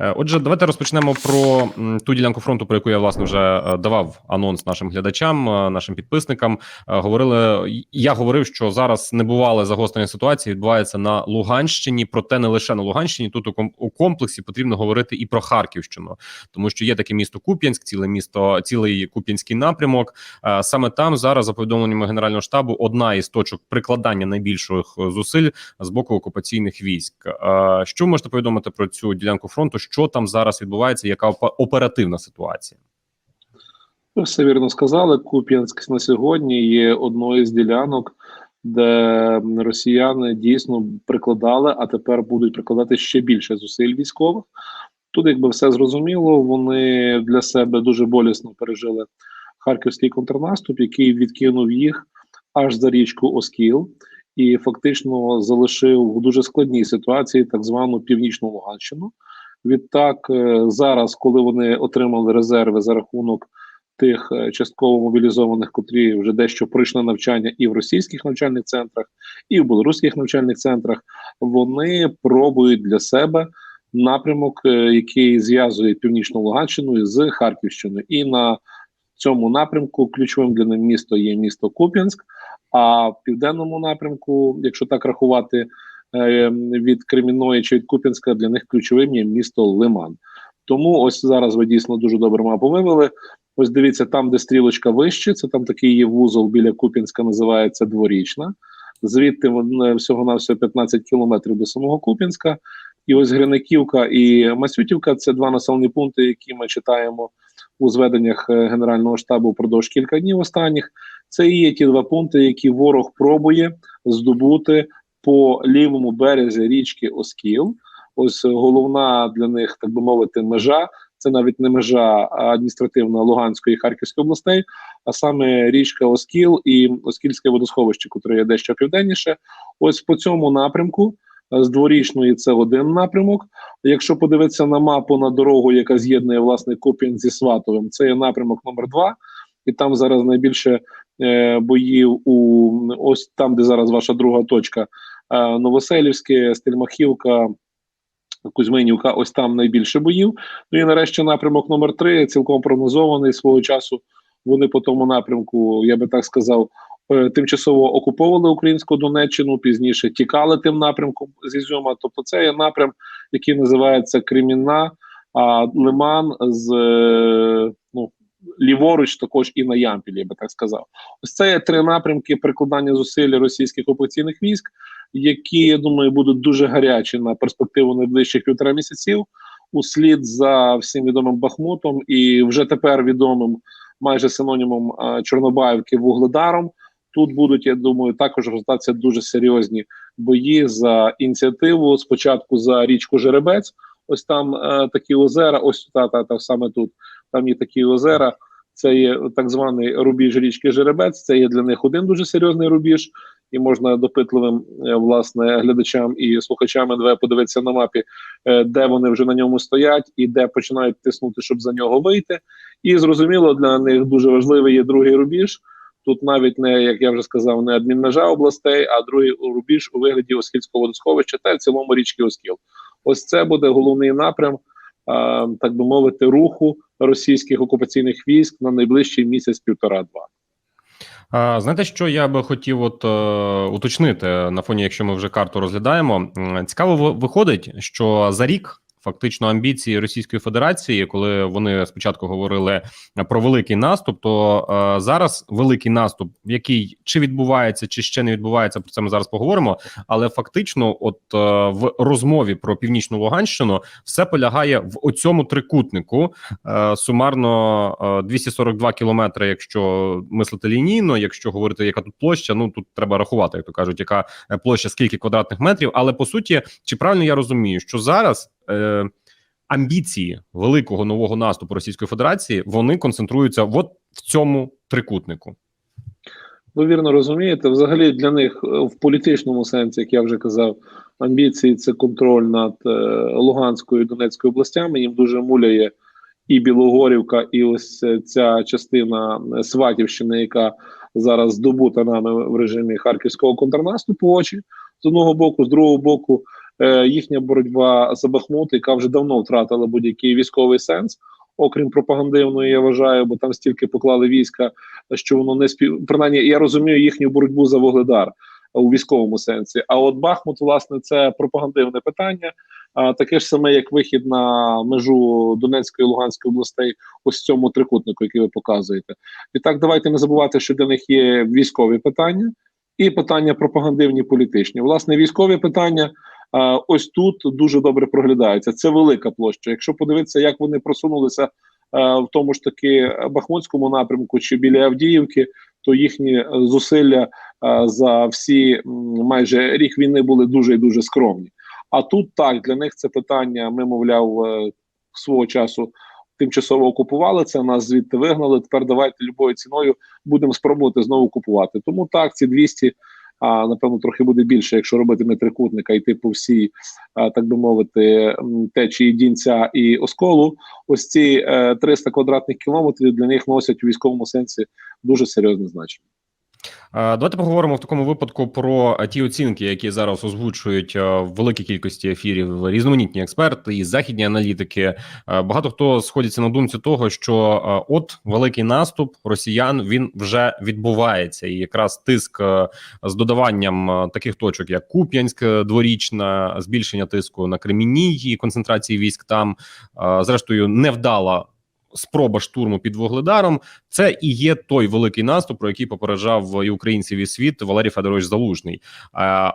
Е, Отже, давайте розпочнемо про ту ділянку фронту, про яку я власне вже е, давав анонс нашим глядачам, е, нашим підписникам. Говорили, я говорив, що зараз небувале загострення ситуації відбувається на Луганщині, проте не лише на Луганщині. Тут у ком- у комплексі потрібно говорити і про Харківщину, тому що є таке місто Куп'янськ, ціле місто, цілий Куп'янський напрямок. Саме там зараз, за повідомленнями Генерального штабу, одна із точок прикладання найбільших зусиль з боку окупаційних військ. Що ви можете повідомити про цю ділянку фронту? Що там зараз відбувається? Яка оперативна ситуація? Ви все вірно сказали. Куп'янськ на сьогодні є одною з ділянок, де росіяни дійсно прикладали, а тепер будуть прикладати ще більше зусиль військових. Тут, якби все зрозуміло, вони для себе дуже болісно пережили харківський контрнаступ, який відкинув їх аж за річку Оскіл, і фактично залишив в дуже складній ситуації так звану північну Луганщину. Відтак, е, зараз, коли вони отримали резерви за рахунок тих е, частково мобілізованих, котрі вже дещо пройшли навчання і в російських навчальних центрах, і в білоруських навчальних центрах, вони пробують для себе напрямок, е, який зв'язує північну Луганщину з Харківщиною. І на цьому напрямку ключовим для них місто є місто Куп'янськ. А в південному напрямку, якщо так рахувати від Кремінної чи від Куп'янська, для них ключовим є місто Лиман. Тому ось зараз ви дійсно дуже добре мапу вивели. Ось дивіться, там, де стрілочка вище, це там такий є вузол біля Куп'янська, називається Дворічна. Звідти всього на всього 15 кілометрів до самого Куп'янська. І ось Гриниківка і Масютівка це два населені пункти, які ми читаємо у зведеннях е, Генерального штабу впродовж кілька днів останніх. Це і є ті два пункти, які ворог пробує здобути по лівому березі річки Оскіл. Ось головна для них, так би мовити, межа. Це навіть не межа адміністративна Луганської і Харківської областей, а саме річка Оскіл і Оскільське водосховище, котре є дещо південніше. Ось по цьому напрямку е, з дворічної це один напрямок. Якщо подивитися на мапу на дорогу, яка з'єднує власне Куп'ян зі Сватовим, це є напрямок номер два, і там зараз найбільше е, боїв у ось там, де зараз ваша друга точка, е, Новоселівське, Стельмахівка. Кузьминівка, ось там найбільше боїв. Ну і нарешті напрямок номер 3 цілком прогнозований свого часу. Вони по тому напрямку, я би так сказав, е, тимчасово окуповували українську Донеччину, пізніше тікали тим напрямком з Ізюма. Тобто, це є напрям, який називається Кремінна, а Лиман з е, ну. Ліворуч також і на Ямпілі, я би так сказав. Ось це є три напрямки прикладання зусиль російських окупаційних військ, які я думаю будуть дуже гарячі на перспективу найближчих півтора місяців. Услід за всім відомим Бахмутом і вже тепер відомим майже синонімом а, Чорнобаївки Вугледаром. Тут будуть, я думаю, також розгортатися дуже серйозні бої за ініціативу. Спочатку за річку Жеребець. Ось там е, такі озера. Ось та, та, та саме тут. Там є такі озера. Це є так званий рубіж річки Жеребець. Це є для них один дуже серйозний рубіж, і можна допитливим е, власне глядачам і слухачам НВ подивитися на мапі, е, де вони вже на ньому стоять, і де починають тиснути, щоб за нього вийти. І зрозуміло, для них дуже важливий є другий рубіж. Тут навіть не як я вже сказав, не адмінмежа областей, а другий рубіж у вигляді Оскільського водосховища та в цілому річки Оскіл. Ось це буде головний напрям, так би мовити, руху російських окупаційних військ на найближчий місяць півтора-два. А, знаєте, що я би хотів от е, уточнити на фоні, якщо ми вже карту розглядаємо. Цікаво виходить, що за рік. Фактично амбіції Російської Федерації, коли вони спочатку говорили про великий наступ, то е, зараз великий наступ, який чи відбувається, чи ще не відбувається, про це ми зараз поговоримо. Але фактично, от е, в розмові про північну Луганщину все полягає в оцьому трикутнику. Е, сумарно е, 242 кілометри, якщо мислити лінійно, якщо говорити, яка тут площа, ну тут треба рахувати, як то кажуть, яка е, площа, скільки квадратних метрів. Але по суті, чи правильно я розумію, що зараз е, амбіції великого нового наступу Російської Федерації вони концентруються от в цьому трикутнику? Ви вірно розумієте, взагалі для них е, в політичному сенсі, як я вже казав, амбіції це контроль над е, Луганською і Донецькою областями. Їм дуже муляє і Білогорівка, і ось е, ця частина е, Сватівщини, яка зараз здобута нами в режимі харківського контрнаступу. Очі з одного боку, з другого боку, їхня боротьба за Бахмут, яка вже давно втратила будь-який військовий сенс, окрім пропагандивної, я вважаю, бо там стільки поклали війська, що воно не спів... Принаймні, я розумію їхню боротьбу за Вугледар у військовому сенсі. А от Бахмут, власне, це пропагандивне питання. Таке ж саме, як вихід на межу Донецької і Луганської областей, ось цьому трикутнику, який ви показуєте. І так, давайте не забувати, що для них є військові питання і питання пропагандивні політичні. Власне, військові питання. А, Ось тут дуже добре проглядаються. Це велика площа. Якщо подивитися, як вони просунулися в тому ж таки Бахмутському напрямку чи біля Авдіївки, то їхні е, зусилля за всі майже рік війни були дуже і дуже скромні. А тут так для них це питання. Ми, мовляв, е, свого часу тимчасово окупували це. Нас звідти вигнали. Тепер давайте любою ціною будемо спробувати знову купувати. Тому так, ці 200, а напевно трохи буде більше, якщо робитиме трикутника, йти по всій, а, так би мовити, течії дінця і осколу. Ось ці е, 300 квадратних кілометрів для них носять у військовому сенсі дуже серйозне значення. Е, Давайте поговоримо в такому випадку про е, ті оцінки, які зараз озвучують е, в великій кількості ефірів різноманітні експерти і західні аналітики. Багато хто сходиться на думці того, що от великий наступ росіян він вже відбувається, і якраз тиск з додаванням таких точок, як Куп'янськ, дворічна, збільшення тиску на Кремінній і концентрації військ там, зрештою, невдала. Спроба штурму під Вугледаром це і є той великий наступ, про який попереджав і українців і світ Валерій Федорович Залужний.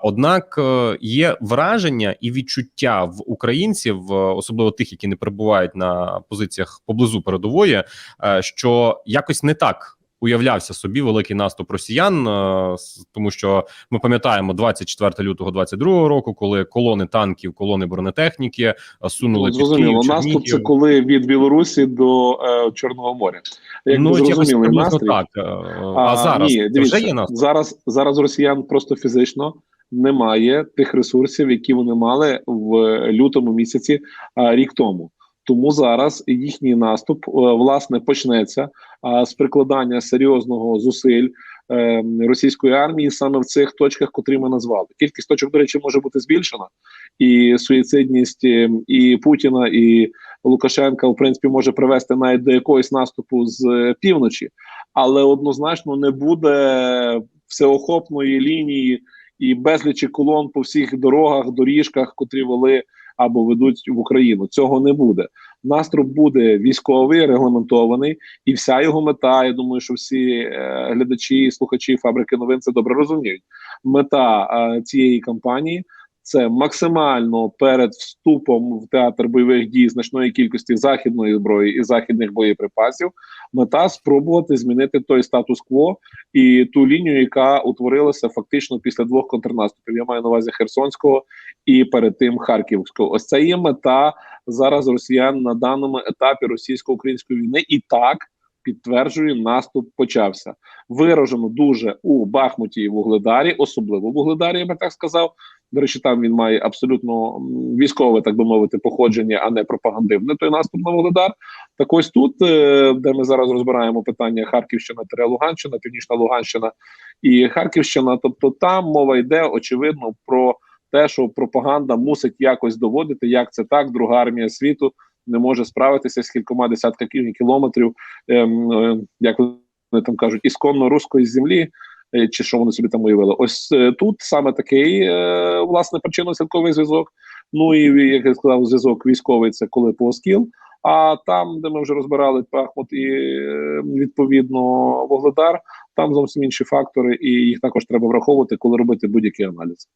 Однак е, є враження і відчуття в українців, е, особливо тих, які не перебувають на позиціях поблизу передової, е, що якось не так. Уявлявся собі великий наступ росіян, е, тому що ми пам'ятаємо 24 лютого 22 року, коли колони танків, колони бронетехніки е, сунули Ну, під Київ, наступ це коли від Білорусі до е, Чорного моря. Як ну, зрозуміли настрій, так. Е, А, зараз ні, дивіться, вже є наступ. зараз. Зараз росіян просто фізично немає тих ресурсів, які вони мали в лютому місяці а, рік тому. Тому зараз їхній наступ е, власне почнеться з прикладання серйозного зусиль е, російської армії саме в цих точках, котрі ми назвали. Кількість точок, до речі, може бути збільшена, і суїцидність е, і Путіна, і Лукашенка, в принципі, може привести навіть до якогось наступу з е, півночі, але однозначно не буде всеохопної лінії і безлічі колон по всіх дорогах, доріжках, котрі вели або ведуть в Україну. Цього не буде. Наступ буде військовий, регламентований, і вся його мета. Я думаю, що всі е, глядачі слухачі фабрики новин це добре розуміють. Мета е, цієї кампанії це максимально перед вступом в театр бойових дій значної кількості західної зброї і західних боєприпасів. Мета спробувати змінити той статус-кво і ту лінію, яка утворилася фактично після двох контрнаступів. Я маю на увазі Херсонського і перед тим Харківського. Ось це є мета зараз росіян на даному етапі російсько-української війни, і так підтверджую, наступ почався. Виражено дуже у Бахмуті і Вугледарі, особливо Вугледарі, я би так сказав. До речі, там він має абсолютно військове, так би мовити, походження, а не пропагандивне. Той наступ на Вугледар. Так ось тут, е, де ми зараз розбираємо питання Харківщина, Луганщина, Північна Луганщина і Харківщина. Тобто там мова йде очевидно про те, що пропаганда мусить якось доводити, як це так, друга армія світу не може справитися з кількома десятками кілометрів, ем, е, як вони там кажуть, ісконно руської землі. е, Чи що вони собі там уявили? Ось е, тут саме такий власне причинно-слідковий зв'язок. Ну і як я сказав, зв'язок військовий це коли по Оскіл. А там, де ми вже розбирали Пахмут і е, відповідно Вогледар, там зовсім інші фактори, і їх також треба враховувати, коли робити будь-який аналіз.